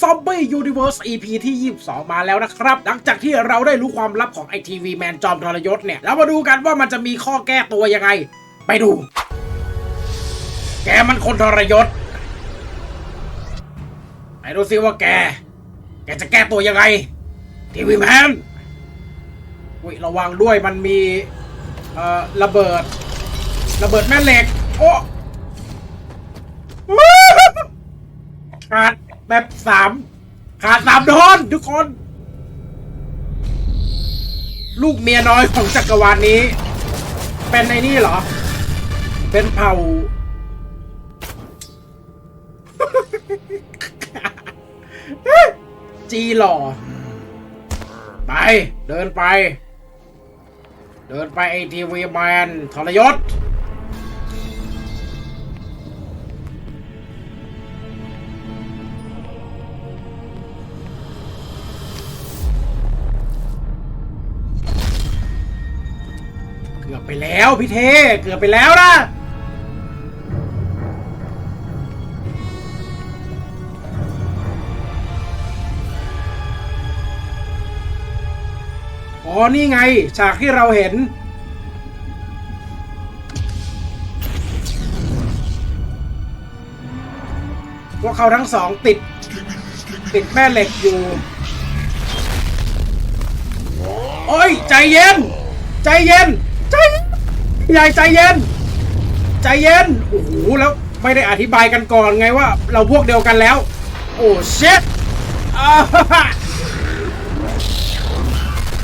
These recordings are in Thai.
Zombie Universe EP ที่ 22 มาแล้วนะครับ หลังจากที่เราได้รู้ความลับของไอทีวีแมนจอมทรยศเนี่ยแล้วมาดูกันว่ามันจะมีข้อแก้ตัวยังไง ไปดู แกมันคนทรยศ ไปดูซิว่าแก แกจะแก้ตัวยังไง ทีวีแมนอุ้ยระวังด้วยมันมีเอ่อระเบิด ระเบิดแม่เหล็ก โอ้ขาด แบบสามขาดสามโดนทุกคน ลูกเมียน้อยของจักรวาลนี้ เป็นในนี่เหรอ เป็นเผ่า จีหล่อ ไป เดินไป เดินไปไอทีวีแมนทรยศ ไปแล้วพี่เทเกือบไปแล้วนะอ๋อนี่ไงฉากที่เราเห็นพวกเขาทั้งสองติด ติดแม่เหล็กอยู่ โอ้ย ใจเย็น ใจเย็น ใจเย็นยายใจเย็น ใจเย็น โอ้โห แล้วไม่ได้อธิบายกันก่อนไงว่า เราพวกเดียวกันแล้ว โอ้เช็ด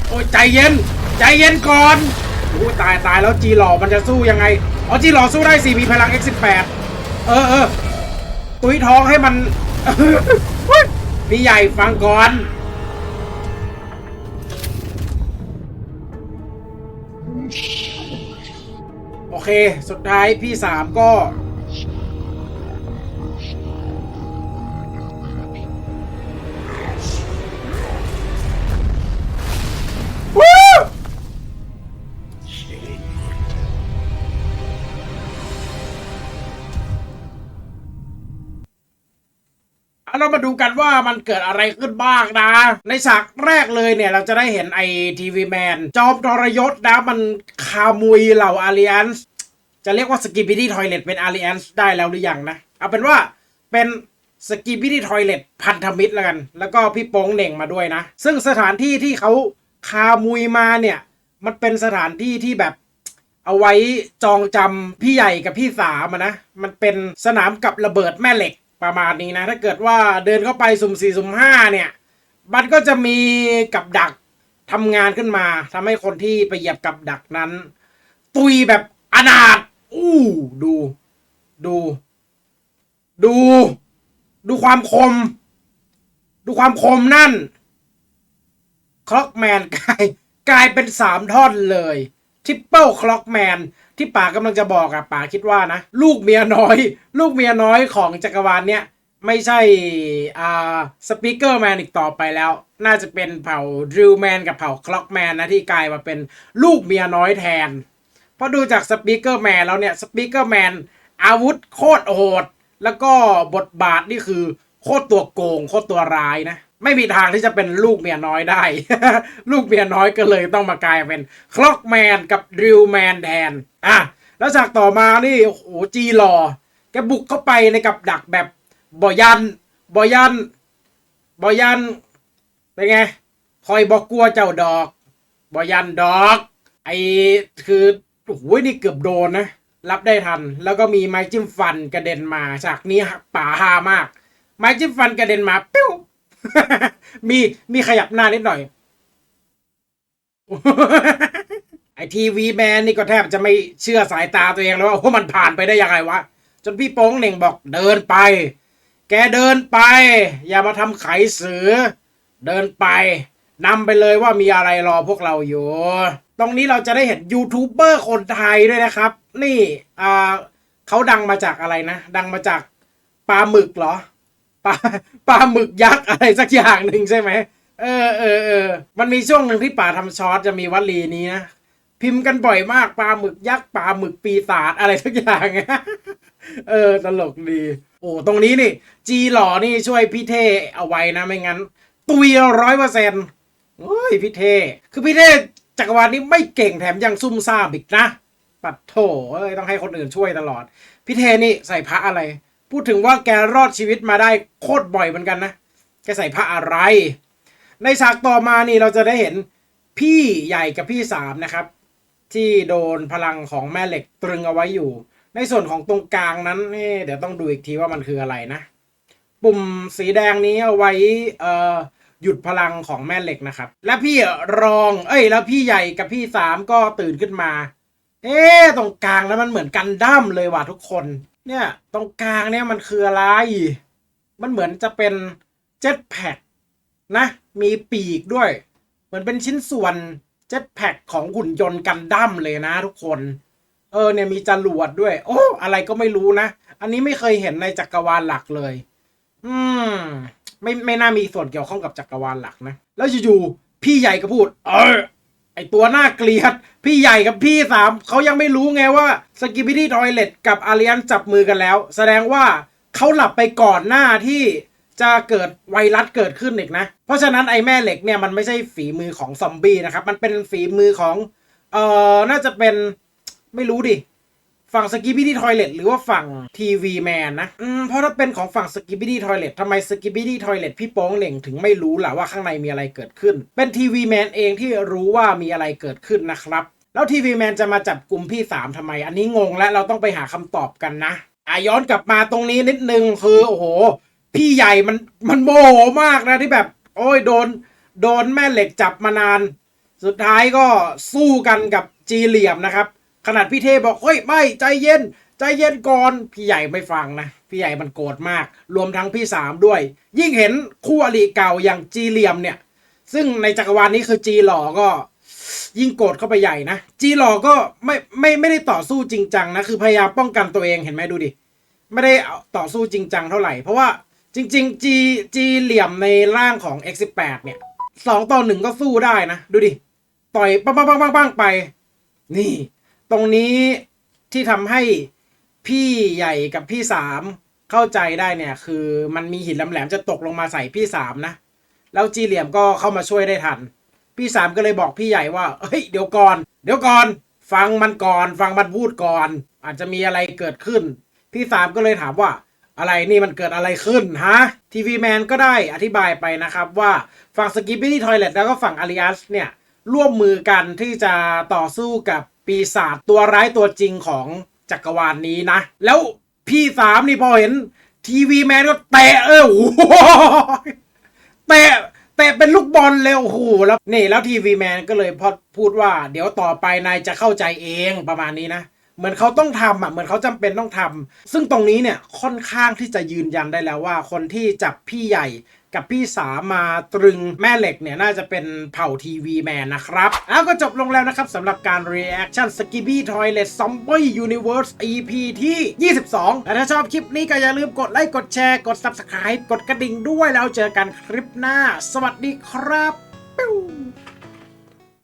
โอ้ใจเย็น ใจเย็นก่อนโอ้ตายตายแล้วจีหล่อมันจะสู้ยังไง อ๋อจีหล่อสู้ได้สี่มีพลัง X18 เออเออตุ้ยท้องให้มันพี่ใหญ่ฟังก่อน โอเค สุดท้ายพี่สามก็ เรามาดูกันว่ามันเกิดอะไรขึ้นบ้างนะ ในฉากแรกเลยเนี่ย เราจะได้เห็นไอทีวีแมนจอมทรยศนะมันคามุยเหล่าอาริอันส์จะเรียกว่าสกิป i ดี้ทอยเลตเป็นอาริอันส์ได้แล้วหรือยังนะ เอาเป็นว่าเป็นสกิป i ดี้ทอยเลตพันธมิตรแล้วกัน แล้วก็พี่โป้งเหน่งมาด้วยนะ ซึ่งสถานที่ที่เขาคามุยมาเนี่ย มันเป็นสถานที่ที่แบบเอาไว้จองจำพี่ใหญ่กับพี่สามนะ มันเป็นสนามกับระเบิดแม่เหล็ก ประมาณนี้นะ ถ้าเกิดว่าเดินเข้าไปสุ่มสี่สุ่มห้าเนี่ย มันก็จะมีกับดักทำงานขึ้นมาทำให้คนที่ไปเหยียบกับดักนั้น ตุยแบบอนาถอู้ดู ดู ดู ดูความคม ดูความคมนั่นคล็อกแมนกลายกลายเป็นสามท่อนเลย ทิปเปิลคล็อกแมน ที่ป๋ากำลังจะบอกอะป๋าคิดว่านะ ลูกเมียน้อย ลูกเมียน้อยของจักรวาลเนี้ยไม่ใช่อ่าสปีกเกอร์แมนอีกต่อไปแล้ว น่าจะเป็นเผ่าดริลแมนกับเผ่าคล็อกแมนนะที่กลายมาเป็นลูกเมียน้อยแทน เพราะดูจากสปีกเกอร์แมนแล้วเนี่ยสปีกเกอร์แมนอาวุธโคตรโหด แล้วก็บทบาทนี่คือโคตรตัวโกงโคตรตัวร้ายนะ ไม่มีทางที่จะเป็นลูกเมียน้อยได้ ลูกเมียน้อยก็เลยต้องมากลายเป็นคล็อกแมนกับดริลแมนแทนอะแล้วจากต่อมานี่โอ้โหจีหลอแกบุกเข้าไปในกับดักแบบบอยันบอยันบอยันเป็นไงคอยบอกกลัวเจ้าดอกบอยันดอก ไอคือโอ้โหนี่เกือบโดนนะรับได้ทัน แล้วก็มีไม้จิ้มฟันกระเด็นมาฉากนี้ป่าฮามาก ไม้จิ้มฟันกระเด็นมาปิ้ว มีมีขยับหน้านิดหน่อย ไอทีวีแมนนี่ก็แทบจะไม่เชื่อสายตาตัวเองแล้วว่าโอ้มันผ่านไปได้ยังไงวะ จนพี่โป้งเหน่งบอกเดินไป แกเดินไป อย่ามาทำไขเสือ เดินไปนำไปเลยว่ามีอะไรรอพวกเราอยู่ ตรงนี้เราจะได้เห็นยูทูบเบอร์คนไทยด้วยนะครับ นี่อ่าเขาดังมาจากอะไรนะ ดังมาจากปลาหมึกเหรอ ปลาปลาหมึกยักษ์อะไรสักอย่างหนึ่งใช่ไหมเออเออเออมันมีช่วงหนึ่งที่ป่าทำช็อตจะมีวลีนี้นะพิมพ์กันบ่อยมากปลาหมึกยักษ์ปลาหมึกปีศาจอะไรสักอย่างเออตลกดี โอ้ตรงนี้นี่จีหล่อนี่ช่วยพี่เทเอาไว้นะไม่งั้น ตุยร้อยเปอร์เซ็นต์เฮ้ยพี่เท คือพี่เทจักรวาลนี้ไม่เก่งแถมยังซุ่มซ่ามอีกนะ ปัดโถเอ้ยต้องให้คนอื่นช่วยตลอด พี่เทนี่ใส่พระอะไร พูดถึงว่าแกรอดชีวิตมาได้โคตรบ่อยเหมือนกันนะแกใส่พระอะไร ในฉากต่อมานี่เราจะได้เห็นพี่ใหญ่กับพี่สามนะครับ ที่โดนพลังของแม่เหล็กตรึงเอาไว้อยู่ ในส่วนของตรงกลางนั้นเดี๋ยวต้องดูอีกทีว่ามันคืออะไรนะ ปุ่มสีแดงนี้เอาไว้เอ่อหยุดพลังของแม่เหล็กนะครับ และพี่รอง เอ้ย แล้วพี่ใหญ่กับพี่สามก็ตื่นขึ้นมา เอ๊ตรงกลางแล้วมันเหมือนกันดั้มเลยว่ะทุกคน เนี่ยตรงกลางเนี่ยมันคืออะไร มันเหมือนจะเป็นเจ็ตแพ็คนะ มีปีกด้วย เหมือนเป็นชิ้นส่วนเจ็ตแพ็คของหุ่นยนต์กันดั้มเลยนะทุกคน เออเนี่ยมีจรวดด้วย โอ้อะไรก็ไม่รู้นะ อันนี้ไม่เคยเห็นในจักรวาลหลักเลย อืม ไม่ไม่น่ามีส่วนเกี่ยวข้องกับจักรวาลหลักนะ แล้วอยู่ๆพี่ใหญ่ก็พูด เออ ไอตัวหน้าเกลียด พี่ใหญ่กับพี่สามเขายังไม่รู้ไงว่าสกิบิตี้ทอยเลตกับอารียนจับมือกันแล้ว แสดงว่าเขาหลับไปก่อนหน้าที่จะเกิดไวรัสเกิดขึ้นอีกนะ เพราะฉะนั้นไอแม่เหล็กเนี่ยมันไม่ใช่ฝีมือของซอมบี้นะครับ มันเป็นฝีมือของ เอ่อ น่าจะเป็นไม่รู้ดิ ฝั่งสกิบิดี้ทอยเลตหรือว่าฝั่งทีวีแมนนะ อืม เพราะถ้าเป็นของฝั่งสกิบิดี้ทอยเลตทำไมสกิบิดี้ทอยเลตพี่โป้งเหน่งถึงไม่รู้ล่ะว่าข้างในมีอะไรเกิดขึ้น เป็นทีวีแมนเองที่รู้ว่ามีอะไรเกิดขึ้นนะครับ แล้วทีวีแมนจะมาจับกลุ่มพี่สามทำไม อันนี้งงและเราต้องไปหาคำตอบกันนะอะย้อนกลับมาตรงนี้นิดนึงคือโอ้โห พี่ใหญ่มันมันโมโหมากนะที่แบบ โอ้ยโดน โดนแม่เหล็กจับมานาน สุดท้ายก็สู้กันกับจีเหลี่ยมนะครับ ขนาดพี่เทบอกเฮ้ยไม่ใจเย็น ใจเย็นก่อนพี่ใหญ่ไม่ฟังนะ พี่ใหญ่มันโกรธมาก รวมทั้งพี่สามด้วย ยิ่งเห็นคู่อริเก่าอย่างจีเหลี่ยมเนี่ย ซึ่งในจักรวาลนี้คือจีหล่อก็ ยิ่งโกรธเข้าไปใหญ่นะ จีหล่อก็ไม่ไม่ไม่ได้ต่อสู้จริงจังนะคือพยายามป้องกันตัวเองเห็นไหมดูดิไม่ได้ต่อสู้จริงจังเท่าไหร่เพราะว่าจริงๆจีจีเหลี่ยมในร่างของ X18 เนี่ยสองต่อหนึ่งก็สู้ได้นะ ดูดิ ต่อยปังปังปังปังปังไป นี่ ตรงนี้ที่ทำให้พี่ใหญ่กับพี่สามเข้าใจได้เนี่ยคือมันมีหินแหลมๆจะตกลงมาใส่พี่สามนะ แล้วจีเหลี่ยมก็เข้ามาช่วยได้ทัน พี่สามก็เลยบอกพี่ใหญ่ว่าเฮ้ยเดี๋ยวก่อน เดี๋ยวก่อน ฟังมันก่อน ฟังมันพูดก่อน อาจจะมีอะไรเกิดขึ้น พี่สามก็เลยถามว่าอะไรนี่มันเกิดอะไรขึ้นฮะทีวีแมนก็ได้อธิบายไปนะครับว่าฝั่งสกิปปี้ทอยเลตแล้วก็ฝั่งอาริอัสเนี่ยร่วมมือกันที่จะต่อสู้กับ ปีศาจตัวร้ายตัวจริงของจักรวาลนนี้นะ แล้วพี่สามนี่พอเห็นทีวีแมนก็เตะเออโอ้โหเตะเตะเป็นลูกบอลเลยโอ้โหแล้วนี่แล้วทีวีแมนก็เลยพอพูดว่า เดี๋ยวต่อไปนายจะเข้าใจเองประมาณนี้นะเหมือนเขาต้องทำอะเหมือนเขาจำเป็นต้องทำซึ่งตรงนี้เนี่ยค่อนข้างที่จะยืนยันได้แล้วว่า คนที่จับพี่ใหญ่ กับพี่สามมาตรึงแม่เหล็กเนี่ย น่าจะเป็นเผ่าทีวีแมนนะครับแล้วก็จบลงแล้วนะครับสำหรับการ reaction Skibby Toilet Zombie Universe EP ที่ 22และถ้าชอบคลิปนี้ก็อย่าลืมกดไลค์กดแชร์กด Subscribe กดกระดิ่งด้วยแล้วเจอกันคลิปหน้า สวัสดีครับ